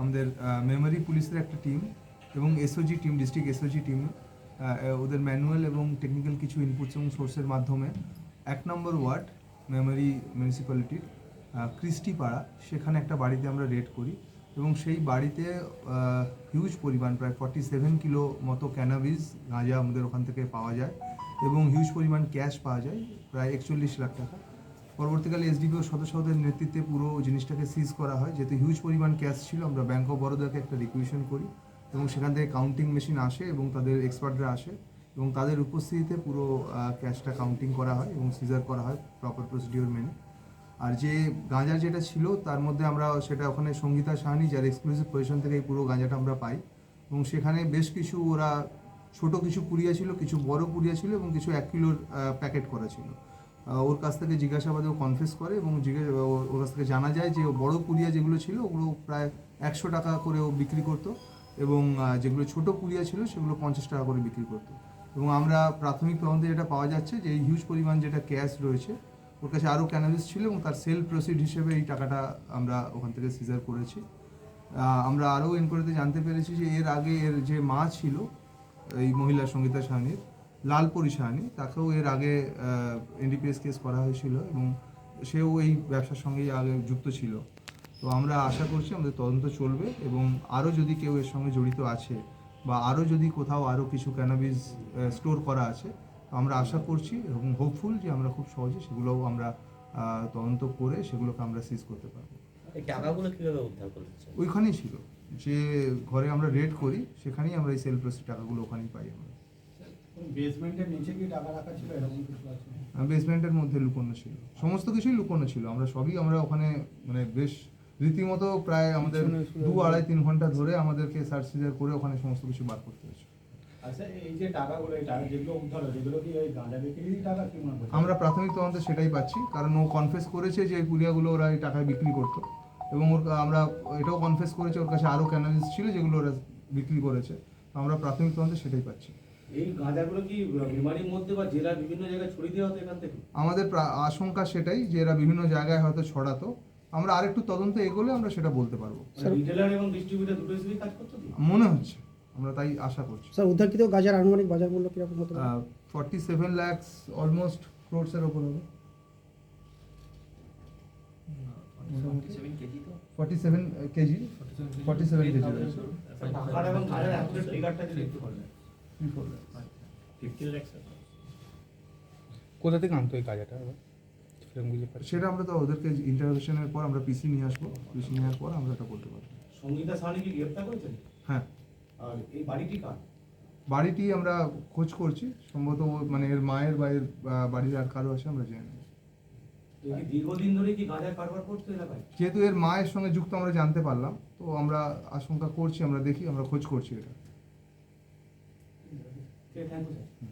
আমাদের মেমোরি পুলিশের একটা টিম এবং SOG team district SOG team ওদের ম্যানুয়াল এবং টেকনিক্যাল কিছু ইনপুটস এবং সোর্সের মাধ্যমে এক নম্বর ওয়ার্ড মেমোরি মিউনিসিপ্যালিটির ক্রিস্টি পাড়া, সেখানে একটা বাড়িতে আমরা রেড করি এবং সেই বাড়িতে হিউজ পরিমাণ, প্রায় ফর্টি সেভেন কিলো মতো ক্যানাবিস গাঁজা আমাদের ওখান থেকে পাওয়া যায় এবং হিউজ পরিমাণ ক্যাশ পাওয়া যায়, প্রায় একচল্লিশ লাখ টাকা। পরবর্তীকালে এসডিপিও সদস্যদের নেতৃত্বে পুরো জিনিসটাকে সিজ করা হয়। যেহেতু হিউজ পরিমাণ ক্যাশ ছিল, আমরা ব্যাঙ্ক অফ বরোদাকে একটা রিকুইশন করি এবং সেখান থেকে কাউন্টিং মেশিন আসে এবং তাদের এক্সপার্টরা আসে এবং তাদের উপস্থিতিতে পুরো ক্যাশটা কাউন্টিং করা হয় এবং সিজার করা হয় প্রপার প্রসিডিওর মেনে। আর যে গাঁজা যেটা ছিল, তার মধ্যে আমরা সেটা ওখানে সঙ্গীতা সাহানি, যার এক্সক্লুসিভ পজিশন থেকে পুরো গাঁজাটা আমরা পাই এবং সেখানে বেশ কিছু ওরা ছোট কিছু পুড়িয়া ছিল, কিছু বড় পুড়িয়া ছিল এবং কিছু এক কিলোর প্যাকেট করা ছিল। ওর কাছ থেকে জিজ্ঞাসাবাদে ও কনফেস করে এবং জিজ্ঞাসা ওর- কাছ থেকে জানা যায় যে বড় পুড়িয়া যেগুলো ছিল, ওগুলো প্রায় একশো টাকা করে ও বিক্রি করতো এবং যেগুলো ছোট পুড়িয়া ছিল সেগুলো পঞ্চাশ টাকা করে বিক্রি করতো। এবং আমরা প্রাথমিক তদন্তে যেটা পাওয়া যাচ্ছে যে এই হিউজ পরিমাণ যেটা ক্যাশ রয়েছে, ওর কাছে আরও ক্যানাবিস ছিল এবং তার সেল প্রসিড হিসেবে এই টাকাটা আমরা ওখান থেকে সিজার করেছি। আমরা আরও এনকোয়ারিতে জানতে পেরেছি যে এর আগে এর যে মা ছিল, এই মহিলা সঙ্গীতা সাহানির লালপরি সাহানি তাকেও এর আগে এনডিপিএস কেস করা হয়েছিল এবং সেও এই ব্যবসার সঙ্গেই আগে যুক্ত ছিল। তো আমরা আশা করছি আমাদের তদন্ত চলবে এবং আরও যদি কেউ এর সঙ্গে জড়িত আছে বা আরও যদি কোথাও আরও কিছু ক্যানাবিস স্টোর করা আছে তো আমরা আশা করছি এবং হোপফুল যে আমরা খুব সহজে সেগুলোও আমরা তদন্ত করে সেগুলোকে আমরা সিজ করতে পারব। টাকাগুলো কীভাবে উদ্ধার করেছে ওইখানেই ছিল। যে ঘরে আমরা রেড করি সেখানেই আমরা এই সেল প্রসিড টাকাগুলো ওখানেই পাই আমরা। বেসমেন্টের নিচে কি টাকা রাখা ছিল? এরকম কিছু আছে? বেসমেন্টের মধ্যে লুকোনো ছিল। সমস্ত কিছুই লুকোনো ছিল। আমরা সবই আমরা ওখানে মানে বেশ রীতিমতো প্রায় আমাদের দু আড়াই তিন ঘণ্টা ধরে আমাদেরকে সার্চ সিজার করে ওখানে সমস্ত কিছু বার করতে হয়েছে। আচ্ছা এই যে টাকাগুলো এই টাকা যেগুলো উদ্ধার হলো যেগুলো কি ওই গাঁজা বিক্রির টাকা কি করছে আমরা প্রাথমিক তদন্তে সেটাই পাচ্ছি। কারণ ও কনফেস করেছে যে এই পুলিয়াগুলো ওরা এই টাকায় বিক্রি করতো। এবং ওর আমরা এটাও কনফেস করেছে ওর কাছে আরও ক্যানালিস ছিল যেগুলো ওরা বিক্রি করেছে। আমরা প্রাথমিক তদন্তে সেটাই পাচ্ছি। এই গাঁজাগুলো কি বিমারির মধ্যে বা জেলার বিভিন্ন জায়গায় ছড়িয়ে দেওয়া হতো এখান থেকে? আমাদের আশঙ্কা সেটাই যে এরা বিভিন্ন জায়গায় হয়তো ছড়াতো। আমরা আরেকটু তদন্ত এগোলে আমরা সেটা বলতে পারব। রিটেলার এবং ডিস্ট্রিবিউটার দুটো হিসেবে কাজ করতো মনে হচ্ছে আমরা তাই আশা করছি। স্যার উদ্ধারকৃত গাজার আনুমানিক বাজার মূল্য কীরকম হতে পারে? ফর্টি সেভেন ল্যাক্স অলমোস্ট ক্রোডসের ওপর হবে। Forty seven KG forty seven KG রয়েছে টাকার এবং গাঁজার অ্যাকচুয়াল ফিগারটা যদি একটু বলেন। ল্যাক্স কোথা থেকে আনতো এই সেটা আমরা তো ওদেরকে ইন্টারভেশনের পর আমরা পিসি নিয়ে আসব। পিসি নেওয়ার পর আমরা এটা বলতে পারব। সঙ্গীতা সাহানি কি গ্রেপ্তার করেছেন? হ্যাঁ। আর এই বাড়িটি কার? বাড়িটি আমরা খোঁজ করছি। সম্ভবত মানে এর মায়ের বা এর বাড়ির আর কারও আছে আমরা জানি। দীর্ঘদিন ধরে কি গাঁজার কারবার করতো এলাকায়? যেহেতু এর মায়ের সঙ্গে যুক্ত আমরা জানতে পারলাম তো আমরা আশঙ্কা করছি আমরা দেখি আমরা খোঁজ করছি এটা। 对以看出嗯